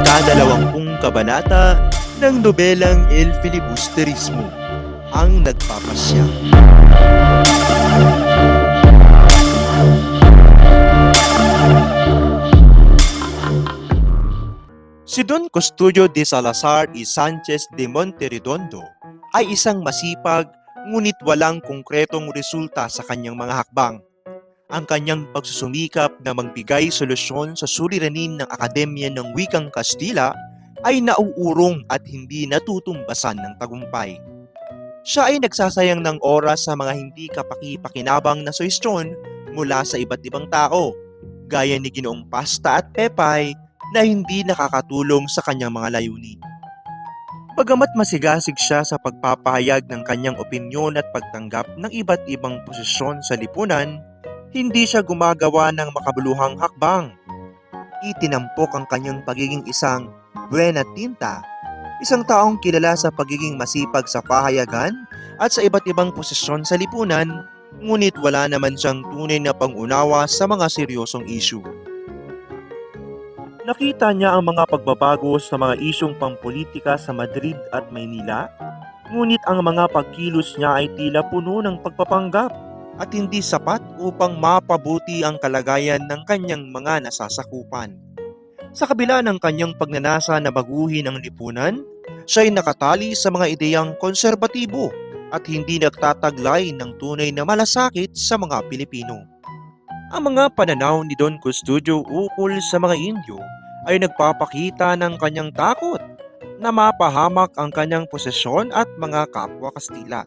ikadalawampung kabanata ng nobelang El Filibusterismo, ang nagpapasya. Si Don Custodio de Salazar y Sanchez de Monterredondo ay isang masipag ngunit walang konkretong resulta sa kanyang mga hakbang. Ang kanyang pagsusumikap na magbigay solusyon sa suliranin ng Akademya ng Wikang Kastila ay nauurong at hindi natutumbasan ng tagumpay. Siya ay nagsasayang ng oras sa mga hindi kapaki-pakinabang na suhestyon mula sa iba't ibang tao, gaya ni Ginoong Pasta at Pepay na hindi nakakatulong sa kanyang mga layunin. Bagamat masigasig siya sa pagpapahayag ng kanyang opinyon at pagtanggap ng iba't ibang posisyon sa lipunan, hindi siya gumagawa ng makabuluhang hakbang. Itinampok ang kanyang pagiging isang buena tinta, isang taong kilala sa pagiging masipag sa pahayagan at sa iba't ibang posisyon sa lipunan, ngunit wala naman siyang tunay na pangunawa sa mga seryosong issue. Nakita niya ang mga pagbabago sa mga isyong pampolitika sa Madrid at Maynila, ngunit ang mga pagkilos niya ay tila puno ng pagpapanggap at hindi sapat upang mapabuti ang kalagayan ng kanyang mga nasasakupan. Sa kabila ng kanyang pagnanasa na baguhin ang lipunan, siya ay nakatali sa mga ideyang konserbatibo at hindi nagtataglay ng tunay na malasakit sa mga Pilipino. Ang mga pananaw ni Don Custodio ukol sa mga Indio ay nagpapakita ng kanyang takot na mapahamak ang kanyang posisyon at mga kapwa Kastila.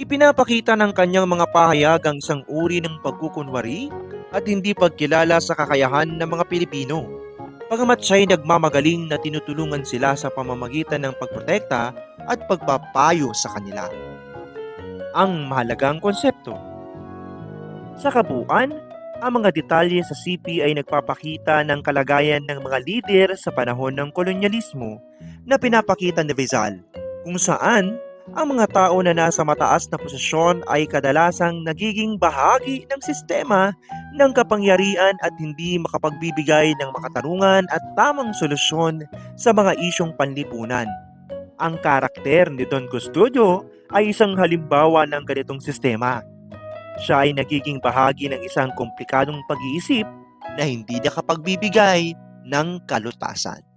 Ipinapakita ng kanyang mga pahayag ang isang uri ng pagkukunwari at hindi pagkilala sa kakayahan ng mga Pilipino. Pagamat siya ay nagmamagaling na tinutulungan sila sa pamamagitan ng pagprotekta at pagpapayo sa kanila. Ang mahalagang konsepto Sa kabuuan, ang mga detalye sa CP ay nagpapakita ng kalagayan ng mga lider sa panahon ng kolonyalismo na pinapakita ni Rizal, kung saan ang mga tao na nasa mataas na posisyon ay kadalasang nagiging bahagi ng sistema ng kapangyarihan at hindi makapagbibigay ng makatarungan at tamang solusyon sa mga isyong panlipunan. Ang karakter ni Don Custodio ay isang halimbawa ng ganitong sistema. Siya ay nagiging bahagi ng isang komplikadong pag-iisip na hindi nakapagbibigay ng kalutasan.